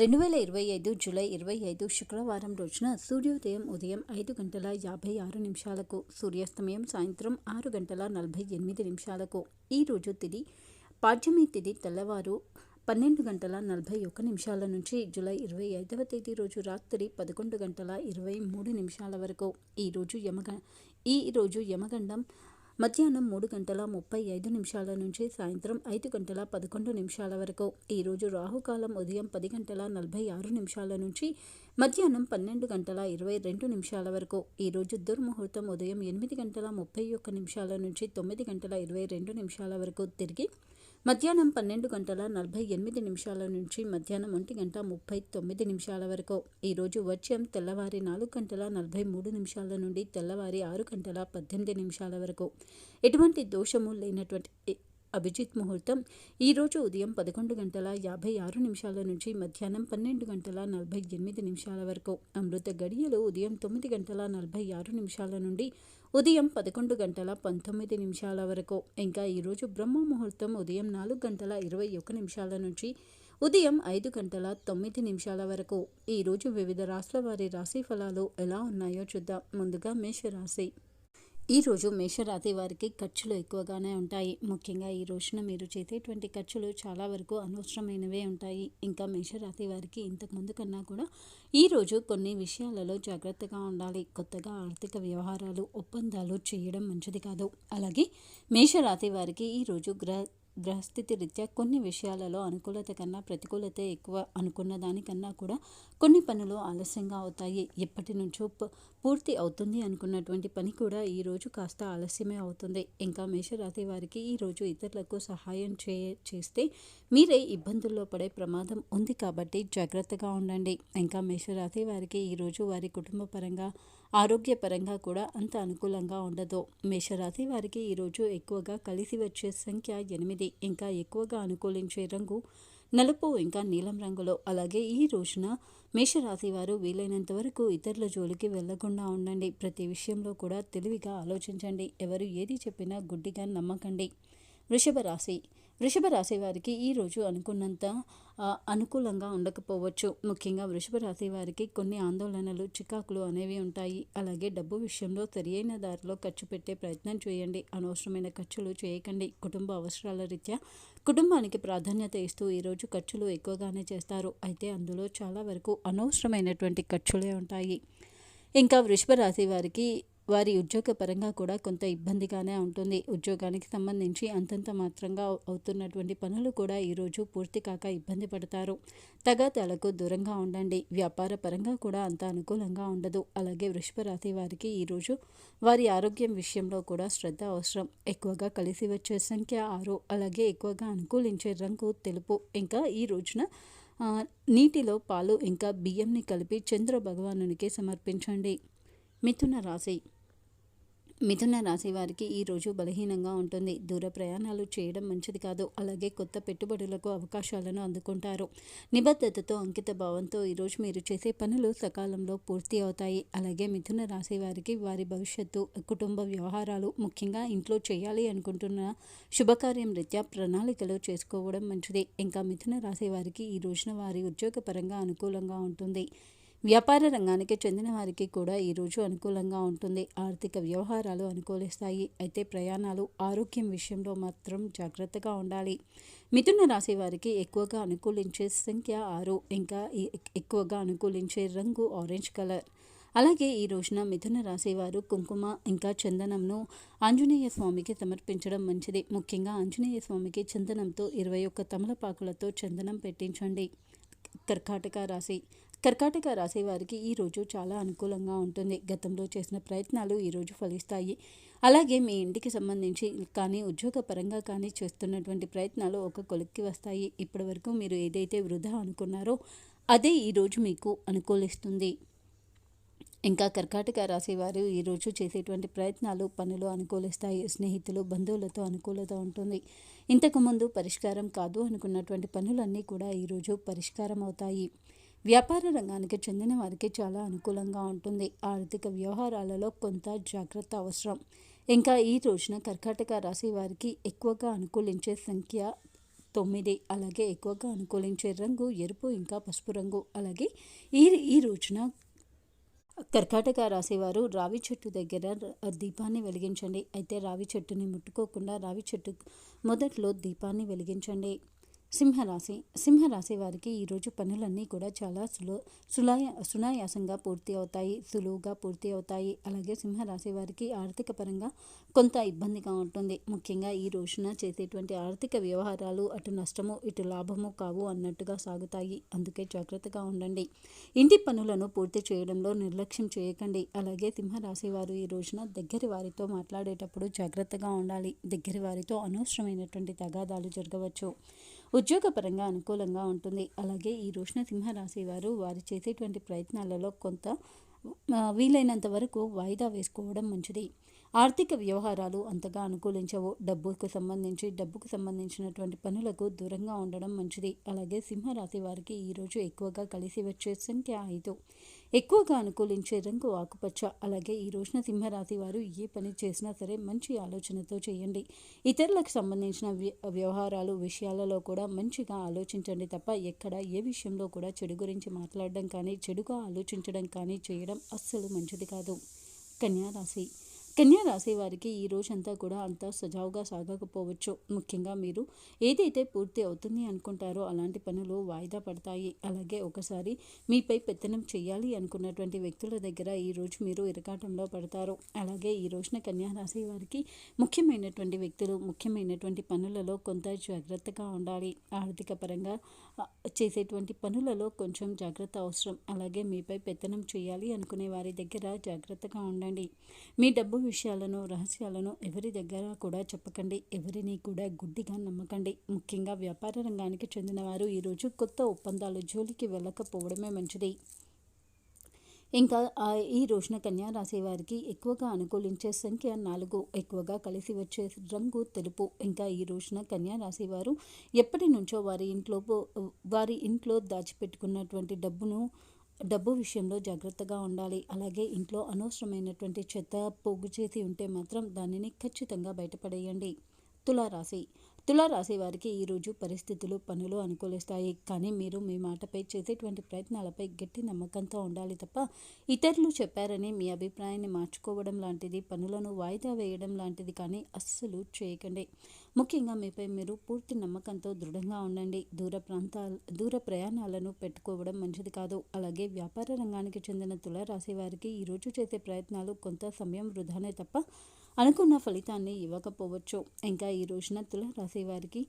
రెండు వేల ఇరవై ఐదు జూలై ఇరవై ఐదు శుక్రవారం రోజున సూర్యోదయం ఉదయం ఐదు గంటల యాభై ఆరు నిమిషాలకు సూర్యాస్తమయం సాయంత్రం ఆరు గంటల నలభై ఎనిమిది నిమిషాలకు. ఈ రోజు తిది పాడ్యమి తిది తెల్లవారు పన్నెండు గంటల నలభై ఒక్క నిమిషాల నుంచి జూలై ఇరవై ఐదవ తేదీ రోజు రాత్రి పదకొండు గంటల ఇరవై మూడు నిమిషాల వరకు. ఈరోజు యమగ ఈ రోజు యమగండం మధ్యాహ్నం మూడు గంటల ముప్పై ఐదు నిమిషాల నుంచి సాయంత్రం ఐదు గంటల పదకొండు నిమిషాల వరకు. ఈరోజు రాహుకాలం ఉదయం పది గంటల నలభై ఆరు నిమిషాల నుంచి మధ్యాహ్నం పన్నెండు గంటల ఇరవై రెండు నిమిషాల వరకు. ఈరోజు దుర్ముహూర్తం ఉదయం ఎనిమిది గంటల ముప్పై ఒక్క నిమిషాల నుంచి తొమ్మిది గంటల ఇరవై రెండు నిమిషాల వరకు. తిరిగి మధ్యాహ్నం పన్నెండు గంటల నలభై ఎనిమిది నిమిషాల నుంచి మధ్యాహ్నం ఒంటి గంట ముప్పై తొమ్మిది నిమిషాల వరకు. ఈరోజు వచ్చం తెల్లవారి నాలుగు గంటల నలభై మూడు నిమిషాల నుండి తెల్లవారి ఆరు గంటల పద్దెనిమిది నిమిషాల వరకు. ఎటువంటి దోషము లేనటువంటి అభిజిత్ ముహూర్తం ఈరోజు ఉదయం పదకొండు గంటల యాభై ఆరు నిమిషాల నుంచి మధ్యాహ్నం పన్నెండు గంటల నలభై ఎనిమిది నిమిషాల వరకు. అమృత గడియలు ఉదయం తొమ్మిది గంటల నలభై ఆరు నిమిషాల నుండి ఉదయం పదకొండు గంటల పంతొమ్మిది నిమిషాల వరకు. ఇంకా ఈరోజు బ్రహ్మ ముహూర్తం ఉదయం నాలుగు గంటల ఇరవై ఒక్క నిమిషాల నుంచి ఉదయం ఐదు గంటల తొమ్మిది నిమిషాల వరకు. ఈరోజు వివిధ రాష్ట్రాల వారి రాశి ఫలాలు ఎలా ఉన్నాయో చూద్దాం. ముందుగా మేషరాశి. ఈరోజు మేషరాతి వారికి ఖర్చులు ఎక్కువగానే ఉంటాయి. ముఖ్యంగా ఈ రోజున మీరు చేసేటువంటి ఖర్చులు చాలా వరకు అనవసరమైనవే ఉంటాయి. ఇంకా మేషరాతి వారికి ఇంతకుముందు కన్నా కూడా ఈరోజు కొన్ని విషయాలలో జాగ్రత్తగా ఉండాలి. కొత్తగా ఆర్థిక వ్యవహారాలు ఒప్పందాలు చేయడం మంచిది కాదు. అలాగే మేషరాతి వారికి ఈరోజు గ్రహ గ్రహస్థితి రీత్యా కొన్ని విషయాలలో అనుకూలత కన్నా ప్రతికూలత ఎక్కువ అనుకున్న దానికన్నా కూడా కొన్ని పనులు ఆలస్యంగా అవుతాయి. ఎప్పటి నుంచో పూర్తి అవుతుంది అనుకున్నటువంటి పని కూడా ఈరోజు కాస్త ఆలస్యమే అవుతుంది. ఇంకా మేషరాశి వారికి ఈరోజు ఇతరులకు సహాయం చే చేస్తే మీరే ఇబ్బందుల్లో పడే ప్రమాదం ఉంది కాబట్టి జాగ్రత్తగా ఉండండి. ఇంకా మేషరాశి వారికి ఈరోజు వారి కుటుంబ పరంగా ఆరోగ్యపరంగా కూడా అంత అనుకూలంగా ఉండదు. మేషరాశి వారికి ఈరోజు ఎక్కువగా కలిసి వచ్చే సంఖ్య ఎనిమిది. ఇంకా ఎక్కువగా అనుకూలించే రంగు నలుపు ఇంకా నీలం రంగులో. అలాగే ఈ రోజున మేషరాశి వారు వీలైనంత వరకు ఇతరుల జోలికి వెళ్ళకుండా ఉండండి. ప్రతి విషయంలో కూడా తెలివిగా ఆలోచించండి. ఎవరు ఏది చెప్పినా గుడ్డిగా నమ్మకండి. వృషభ రాశి వృషభ రాశి వారికి ఈరోజు అనుకున్నంత అనుకూలంగా ఉండకపోవచ్చు. ముఖ్యంగా వృషభ రాశి వారికి కొన్ని ఆందోళనలు చికాకులు అనేవి ఉంటాయి. అలాగే డబ్బు విషయంలో సరియైన దారిలో ఖర్చు పెట్టే ప్రయత్నం చేయండి. అనవసరమైన ఖర్చులు చేయకండి. కుటుంబ అవసరాల రీత్యా కుటుంబానికి ప్రాధాన్యత ఇస్తూ ఈరోజు ఖర్చులు ఎక్కువగానే చేస్తారు. అయితే అందులో చాలా వరకు అనవసరమైనటువంటి ఖర్చులే ఉంటాయి. ఇంకా వృషభ రాశి వారికి వారి ఉద్యోగ పరంగా కూడా కొంత ఇబ్బందిగానే ఉంటుంది. ఉద్యోగానికి సంబంధించి అంతంత మాత్రంగా అవుతున్నటువంటి పనులు కూడా ఈరోజు పూర్తి కాక ఇబ్బంది పడతారు. తగాదాలకు దూరంగా ఉండండి. వ్యాపార పరంగా కూడా అంత అనుకూలంగా ఉండదు. అలాగే వృషభ రాశి వారికి ఈరోజు వారి ఆరోగ్యం విషయంలో కూడా శ్రద్ధ అవసరం. ఎక్కువగా కలిసి వచ్చే సంఖ్య ఆరు. అలాగే ఎక్కువగా అనుకూలించే రంగు తెలుపు. ఇంకా ఈ రోజున నీటిలో పాలు ఇంకా బియ్యంని కలిపి చంద్ర భగవానునికి సమర్పించండి. మిథున రాశి మిథున రాశి వారికి ఈరోజు బలహీనంగా ఉంటుంది. దూర ప్రయాణాలు చేయడం మంచిది కాదు. అలాగే కొత్త పెట్టుబడులకు అవకాశాలను అందుకుంటారు. నిబద్ధతతో అంకిత భావంతో ఈరోజు మీరు చేసే పనులు సకాలంలో పూర్తి అవుతాయి. అలాగే మిథున రాశి వారికి వారి భవిష్యత్తు కుటుంబ వ్యవహారాలు ముఖ్యంగా ఇంట్లో చేయాలి అనుకుంటున్న శుభకార్యం రీత్యా ప్రణాళికలు చేసుకోవడం మంచిది. ఇంకా మిథున రాశి వారికి ఈ రోజున వారి ఉద్యోగపరంగా అనుకూలంగా ఉంటుంది. వ్యాపార రంగానికి చెందిన వారికి కూడా ఈరోజు అనుకూలంగా ఉంటుంది. ఆర్థిక వ్యవహారాలు అనుకూలిస్తాయి. అయితే ప్రయాణాలు ఆరోగ్యం విషయంలో మాత్రం జాగ్రత్తగా ఉండాలి. మిథున రాశి వారికి ఎక్కువగా అనుకూలించే సంఖ్య ఆరు. ఇంకా ఎక్కువగా అనుకూలించే రంగు ఆరెంజ్ కలర్. అలాగే ఈ రోజున మిథున రాశి వారు కుంకుమ ఇంకా చందనంను ఆంజనేయ స్వామికి సమర్పించడం మంచిది. ముఖ్యంగా ఆంజనేయ స్వామికి చందనంతో ఇరవై ఒక్క తమలపాకులతో చందనం పెట్టించండి. కర్కాటక రాశి కర్కాటక రాశి వారికి ఈరోజు చాలా అనుకూలంగా ఉంటుంది. గతంలో చేసిన ప్రయత్నాలు ఈరోజు ఫలిస్తాయి. అలాగే మీ ఇంటికి సంబంధించి కానీ ఉద్యోగపరంగా కానీ చేస్తున్నటువంటి ప్రయత్నాలు ఒక కొలిక్కి వస్తాయి. ఇప్పటివరకు మీరు ఏదైతే వృధా అనుకున్నారో అదే ఈరోజు మీకు అనుకూలిస్తుంది. ఇంకా కర్కాటక రాసేవారు ఈరోజు చేసేటువంటి ప్రయత్నాలు పనులు అనుకూలిస్తాయి. స్నేహితులు బంధువులతో అనుకూలత ఉంటుంది. ఇంతకుముందు పరిష్కారం కాదు అనుకున్నటువంటి పనులన్నీ కూడా ఈరోజు పరిష్కారం అవుతాయి వ్యాపార రంగానికి చెందిన వారికి చాలా అనుకూలంగా ఉంటుంది. ఆర్థిక వ్యవహారాలలో కొంత జాగ్రత్త అవసరం. ఇంకా ఈ రోజున కర్కాటక రాశి వారికి ఎక్కువగా అనుకూలించే సంఖ్య తొమ్మిది. అలాగే ఎక్కువగా అనుకూలించే రంగు ఎరుపు ఇంకా పసుపు రంగు. అలాగే ఈ ఈ రోజున కర్కాటక రాశివారు రావి చెట్టు దగ్గర దీపాన్ని వెలిగించండి. అయితే రావి చెట్టుని ముట్టుకోకుండా రావి చెట్టు మొదట్లో దీపాన్ని వెలిగించండి. సింహరాశి సింహరాశి వారికి ఈరోజు పనులన్నీ కూడా చాలా సులో సులాయ సునాయాసంగా పూర్తి అవుతాయి సులువుగా పూర్తి అవుతాయి. అలాగే సింహరాశి వారికి ఆర్థిక పరంగా కొంత ఇబ్బందిగా ఉంటుంది. ముఖ్యంగా ఈ రోజున చేసేటువంటి ఆర్థిక వ్యవహారాలు అటు నష్టము ఇటు లాభము కావు అన్నట్టుగా సాగుతాయి. అందుకే జాగ్రత్తగా ఉండండి. ఇంటి పనులను పూర్తి చేయడంలో నిర్లక్ష్యం చేయకండి. అలాగే సింహరాశి వారు ఈ రోజున దగ్గరి వారితో మాట్లాడేటప్పుడు జాగ్రత్తగా ఉండాలి. దగ్గరి వారితో అనవసరమైనటువంటి తగాదాలు జరగవచ్చు. ఉద్యోగపరంగా అనుకూలంగా ఉంటుంది. అలాగే ఈ రోజున సింహరాశి వారు వారు చేసేటువంటి ప్రయత్నాలలో కొంత వీలైనంత వరకు వాయిదా వేసుకోవడం మంచిది. ఆర్థిక వ్యవహారాలు అంతగా అనుకూలించవు. డబ్బుకు సంబంధించి డబ్బుకు సంబంధించినటువంటి పనులకు దూరంగా ఉండడం మంచిది. అలాగే సింహరాశి వారికి ఈరోజు ఎక్కువగా కలిసి వచ్చే సంఖ్య ఐదు. ఎక్కువగా అనుకూలించే రంగు ఆకుపచ్చ. అలాగే ఈ రోజున సింహరాశి వారు ఏ పని చేసినా సరే మంచి ఆలోచనతో చేయండి. ఇతరులకు సంబంధించిన వ్య- వ్యవహారాలు విషయాలలో కూడా మంచిగా ఆలోచించండి తప్ప ఎక్కడ ఏ విషయంలో కూడా చెడు గురించి మాట్లాడడం కానీ చెడుగా ఆలోచించడం కానీ చేయడం అస్సలు మంచిది కాదు. కన్యా కన్యా రాశి వారికి ఈ రోజంతా కూడా అంత సజావుగా సాగకపోవచ్చు. ముఖ్యంగా మీరు ఏదైతే పూర్తి అవుతుంది అనుకుంటారో అలాంటి పనులు వాయిదా పడతాయి. అలాగే ఒకసారి మీపై పెత్తనం చేయాలి అనుకున్నటువంటి వ్యక్తుల దగ్గర ఈ రోజు మీరు ఇరకాటంలో పడతారు. అలాగే ఈ రోజున కన్యా రాశి వారికి ముఖ్యమైనటువంటి వ్యక్తులు ముఖ్యమైనటువంటి పనులలో కొంత జాగ్రత్తగా ఉండాలి. ఆర్థిక పరంగా చేసేటువంటి పనులలో కొంచెం జాగ్రత్త అవసరం. అలాగే మీపై పెత్తనం చేయాలి అనుకునే వారి దగ్గర జాగ్రత్తగా ఉండండి. మీ డబ్బు విషయాలను రహస్యాలను ఎవరి దగ్గర కూడా చెప్పకండి. ఎవరిని కూడా గుడ్డిగా నమ్మకండి. ముఖ్యంగా వ్యాపార రంగానికి చెందినవారు ఈరోజు కొత్త ఒప్పందాలు జోలికి వెళ్ళకపోవడమే మంచిది. ఇంకా ఈ రోజున కన్యా రాశి వారికి ఎక్కువగా అనుకూలించే సంఖ్య నాలుగు. ఎక్కువగా కలిసి వచ్చే రంగు తెలుపు. ఇంకా ఈ రోజున కన్యా రాశి వారు ఎప్పటి నుంచో వారి ఇంట్లో వారి ఇంట్లో దాచిపెట్టుకున్నటువంటి డబ్బును డబ్బు విషయంలో జాగ్రత్తగా ఉండాలి. అలాగే ఇంట్లో అనవసరమైనటువంటి చెత్త పోగు చేసి ఉంటే మాత్రం దానిని ఖచ్చితంగా బయటపడేయండి. తులారాశి తులారాశి వారికి ఈరోజు పరిస్థితులు పనులు అనుకూలిస్తాయి. కానీ మీరు మీ మాటపై చేసేటువంటి ప్రయత్నాలపై గట్టి నమ్మకంతో ఉండాలి తప్ప ఇతరులు చెప్పారని మీ అభిప్రాయాన్ని మార్చుకోవడం లాంటిది పనులను వాయిదా వేయడం లాంటిది కానీ అస్సలు చేయకండి. ముఖ్యంగా మీపై మీరు పూర్తి నమ్మకంతో దృఢంగా ఉండండి. దూర ప్రాంతాల దూర ప్రయాణాలను పెట్టుకోవడం మంచిది కాదు. అలాగే వ్యాపార రంగానికి చెందిన తులారాశి వారికి ఈరోజు చేసే ప్రయత్నాలు కొంత సమయం వృధానే తప్ప అనుకున్న ఫలితాన్ని ఇవ్వకపోవచ్చు. ఇంకా ఈ రోజున తులారాశి వారికి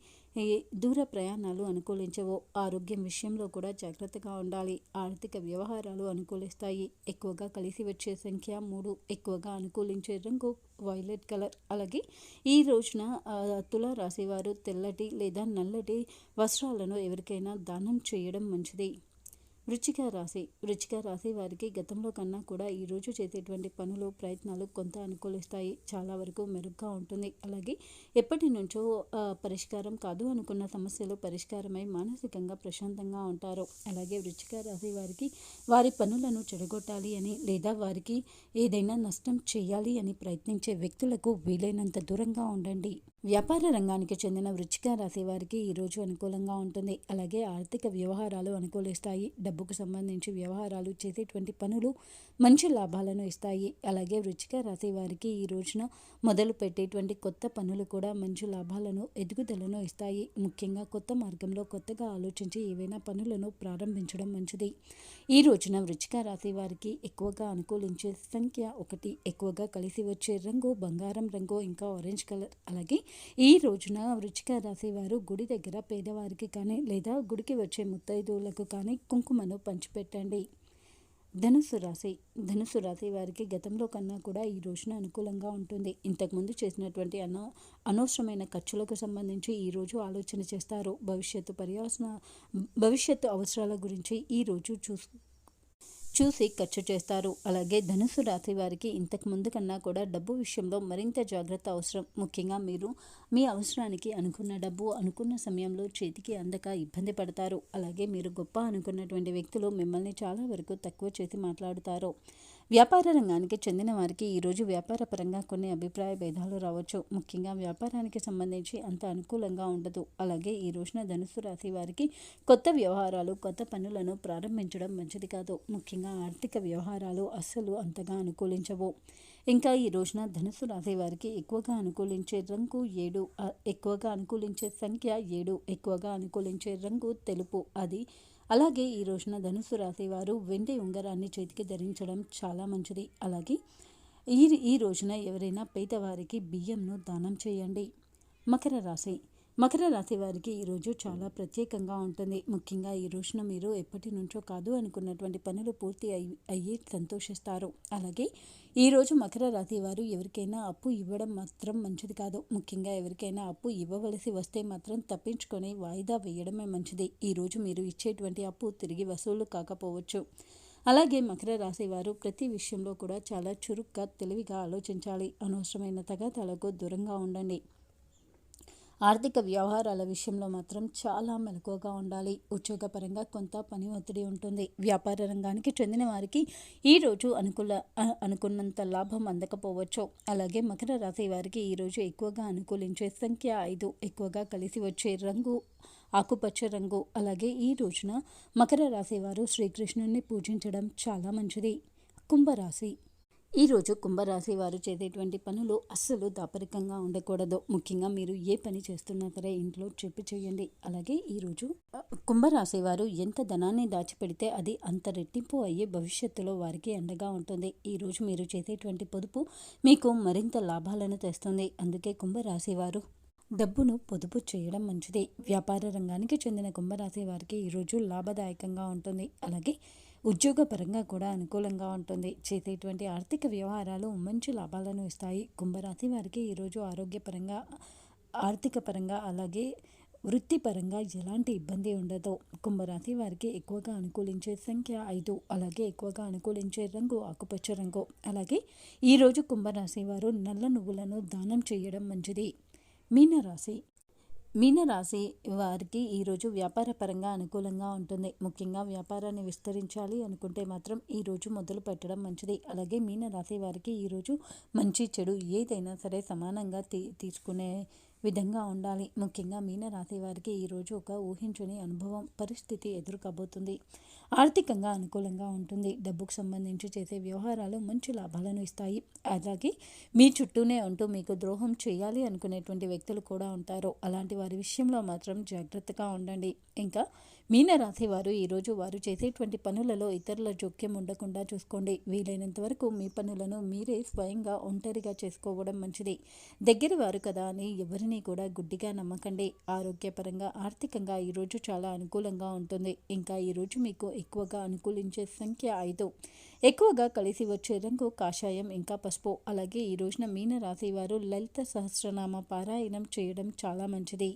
దూర ప్రయాణాలు అనుకూలించవు ఆరోగ్యం విషయంలో కూడా జాగ్రత్తగా ఉండాలి. ఆర్థిక వ్యవహారాలు అనుకూలిస్తాయి. ఎక్కువగా కలిసి వచ్చే సంఖ్య మూడు. ఎక్కువగా అనుకూలించే రంగు వైలెట్ కలర్. అలాగే ఈ రోజున ఆ, తులారాశి తెల్లటి లేదా నల్లటి వస్త్రాలను ఎవరికైనా దానం చేయడం మంచిది. వృచ్చిక రాశి వృచ్చిక రాశి వారికి గతంలో కన్నా కూడా ఈరోజు చేసేటువంటి పనులు ప్రయత్నాలు కొంత అనుకూలిస్తాయి. చాలా వరకు మెరుగ్గా ఉంటుంది. అలాగే ఎప్పటి నుంచో పరిష్కారం కాదు అనుకున్న సమస్యలు పరిష్కారమై మానసికంగా ప్రశాంతంగా ఉంటారు. అలాగే వృచ్చిక రాశి వారికి వారి పనులను చెడగొట్టాలి అని లేదా వారికి ఏదైనా నష్టం చేయాలి అని ప్రయత్నించే వ్యక్తులకు వీలైనంత దూరంగా ఉండండి. వ్యాపార రంగానికి చెందిన వృచ్చిక రాశి వారికి ఈరోజు అనుకూలంగా ఉంటుంది. అలాగే ఆర్థిక వ్యవహారాలు అనుకూలిస్తాయి. డబ్బుకు సంబంధించి వ్యవహారాలు చేసేటువంటి పనులు మంచి లాభాలను ఇస్తాయి. అలాగే వృచ్చిక రాశి వారికి ఈ రోజున మొదలు పెట్టేటువంటి కొత్త పనులు కూడా మంచి లాభాలను ఎదుగుదలను ఇస్తాయి. ముఖ్యంగా కొత్త మార్గంలో కొత్తగా ఆలోచించి ఏవైనా పనులను ప్రారంభించడం మంచిది. ఈ రోజున వృచ్చిక రాశి వారికి ఎక్కువగా అనుకూలించే సంఖ్య ఒకటి. ఎక్కువగా కలిసి వచ్చే రంగు బంగారం రంగు ఇంకా ఆరెంజ్ కలర్ అలాగే ఈ రోజున వృచ్చిక రాశి వారు గుడి దగ్గర పేదవారికి కానీ లేదా గుడికి వచ్చే ముత్తైదువులకు కానీ కుంకుమ కుంకుమను పంచిపెట్టండి. ధనుసు రాశి ధనుసు రాశి వారికి గతంలో కన్నా కూడా ఈ రోజున అనుకూలంగా ఉంటుంది. ఇంతకుముందు చేసినటువంటి అన అనవసరమైన ఖర్చులకు సంబంధించి ఈ రోజు ఆలోచన చేస్తారు. భవిష్యత్తు పర్యాసన భవిష్యత్తు అవసరాల గురించి ఈ రోజు చూసి ఖర్చు చేస్తారు. అలాగే ధనుసు రాశి వారికి ఇంతకు ముందు కన్నా కూడా డబ్బు విషయంలో మరింత జాగ్రత్త అవసరం. ముఖ్యంగా మీరు మీ అవసరానికి అనుకున్న డబ్బు అనుకున్న సమయంలో చేతికి అందక ఇబ్బంది పడతారు. అలాగే మీరు గొప్ప అనుకున్నటువంటి వ్యక్తులు మిమ్మల్ని చాలా వరకు తక్కువ చేసి మాట్లాడుతారు. వ్యాపార రంగానికి చెందిన వారికి ఈరోజు వ్యాపార పరంగా కొన్ని అభిప్రాయ భేదాలు రావచ్చు. ముఖ్యంగా వ్యాపారానికి సంబంధించి అంత అనుకూలంగా ఉండదు. అలాగే ఈ రోజున ధనుసు రాశి వారికి కొత్త వ్యవహారాలు కొత్త పనులను ప్రారంభించడం మంచిది కాదు. ముఖ్యంగా ఆర్థిక వ్యవహారాలు అస్సలు అంతగా అనుకూలించవు. ఇంకా ఈ రోజున ధనుసు రాశి వారికి ఎక్కువగా అనుకూలించే రంగు ఏడు ఎక్కువగా అనుకూలించే సంఖ్య ఏడు ఎక్కువగా అనుకూలించే రంగు తెలుపు. అది అలాగే ఈ రోజున ధనుసు రాశి వారు వెండి ఉంగరాన్ని చేతికి ధరించడం చాలా మంచిది. అలాగే ఈ ఈ రోజున ఎవరైనా పేదవారికి బియ్యంను దానం చేయండి. మకర రాశి మకర రాశి వారికి ఈరోజు చాలా ప్రత్యేకంగా ఉంటుంది. ముఖ్యంగా ఈ రోజున మీరు ఎప్పటి నుంచో కాదు అనుకున్నటువంటి పనులు పూర్తి అయ్యి అయ్యి సంతోషిస్తారు. అలాగే ఈరోజు మకర రాశి వారు ఎవరికైనా అప్పు ఇవ్వడం మాత్రం మంచిది కాదు. ముఖ్యంగా ఎవరికైనా అప్పు ఇవ్వవలసి వస్తే మాత్రం తప్పించుకొని వాయిదా వేయడమే మంచిది. ఈరోజు మీరు ఇచ్చేటువంటి అప్పు తిరిగి వసూలు కాకపోవచ్చు. అలాగే మకర రాశి వారు ప్రతి విషయంలో కూడా చాలా చురుగ్గా తెలివిగా ఆలోచించాలి. అనవసరమైన తగాదాలకు దూరంగా ఉండండి. ఆర్థిక వ్యవహారాల విషయంలో మాత్రం చాలా మెలకువగా ఉండాలి. ఉద్యోగపరంగా కొంత పని ఒత్తిడి ఉంటుంది. వ్యాపార రంగానికి చెందిన వారికి ఈరోజు అనుకూల అనుకున్నంత లాభం అందకపోవచ్చు. అలాగే మకర రాశి వారికి ఈరోజు ఎక్కువగా అనుకూలించే సంఖ్య ఐదు. ఎక్కువగా కలిసి వచ్చే రంగు ఆకుపచ్చ రంగు. అలాగే ఈ రోజున మకర రాశి వారు శ్రీకృష్ణుని పూజించడం చాలా మంచిది. కుంభరాశి ఈరోజు కుంభరాశి వారు చేసేటువంటి పనులు అస్సలు దాపరికంగా ఉండకూడదు. ముఖ్యంగా మీరు ఏ పని చేస్తున్నా సరే ఇంట్లో చెప్పి చేయండి. అలాగే ఈరోజు కుంభరాశి వారు ఎంత ధనాన్ని దాచిపెడితే అది అంత రెట్టింపు అయ్యే భవిష్యత్తులో వారికి అండగా ఉంటుంది. ఈరోజు మీరు చేసేటువంటి పొదుపు మీకు మరింత లాభాలను తెస్తుంది. అందుకే కుంభరాశి వారు డబ్బును పొదుపు చేయడం మంచిది. వ్యాపార రంగానికి చెందిన కుంభరాశి వారికి ఈరోజు లాభదాయకంగా ఉంటుంది. అలాగే ఉద్యోగపరంగా కూడా అనుకూలంగా ఉంటుంది. చేసేటువంటి ఆర్థిక వ్యవహారాలు మంచి లాభాలను ఇస్తాయి. కుంభరాశి వారికి ఈరోజు ఆరోగ్యపరంగా ఆర్థిక పరంగా అలాగే వృత్తిపరంగా ఎలాంటి ఇబ్బంది ఉండదు. కుంభరాశి వారికి ఎక్కువగా అనుకూలించే సంఖ్య ఐదు. అలాగే ఎక్కువగా అనుకూలించే రంగు ఆకుపచ్చ రంగు. అలాగే ఈరోజు కుంభరాశి వారు నల్ల నువ్వులను దానం చేయడం మంచిది. మీనరాశి మీనరాశి వారికి ఈరోజు వ్యాపార పరంగా అనుకూలంగా ఉంటుంది. ముఖ్యంగా వ్యాపారాన్ని విస్తరించాలి అనుకుంటే మాత్రం ఈరోజు మొదలు పెట్టడం మంచిది. అలాగే మీనరాశి వారికి ఈరోజు మంచి చెడు ఏదైనా సరే సమానంగా తీ తీసుకునే విధంగా ఉండాలి. ముఖ్యంగా మీనరాశి వారికి ఈరోజు ఒక ఊహించని అనుభవం పరిస్థితి ఎదురుకబోతుంది. ఆర్థికంగా అనుకూలంగా ఉంటుంది. డబ్బుకు సంబంధించి చేసే వ్యవహారాలు మంచి లాభాలను ఇస్తాయి. అలాగే మీ చుట్టూనే ఉంటూ మీకు ద్రోహం చేయాలి అనుకునేటువంటి వ్యక్తులు కూడా ఉంటారు. అలాంటి వారి విషయంలో మాత్రం జాగ్రత్తగా ఉండండి. ఇంకా మీనరాశి వారు ఈరోజు వారు చేసేటువంటి పనులలో ఇతరుల జోక్యం ఉండకుండా చూసుకోండి. వీలైనంత వరకు మీ పనులను మీరే స్వయంగా ఒంటరిగా చేసుకోవడం మంచిది. దగ్గర వారు కదా అని ఎవరిని కూడా గుడ్డిగా నమ్మకండి. ఆరోగ్యపరంగా ఆర్థికంగా ఈరోజు చాలా అనుకూలంగా ఉంటుంది. ఇంకా ఈరోజు మీకు ఎక్కువగా అనుకూలించే సంఖ్య ఐదు. ఎక్కువగా కలిసి వచ్చే రంగు కాషాయం ఇంకా పసుపు. అలాగే ఈ రోజున మీనరాశి వారు లలిత సహస్రనామ పారాయణం చేయడం చాలా మంచిది.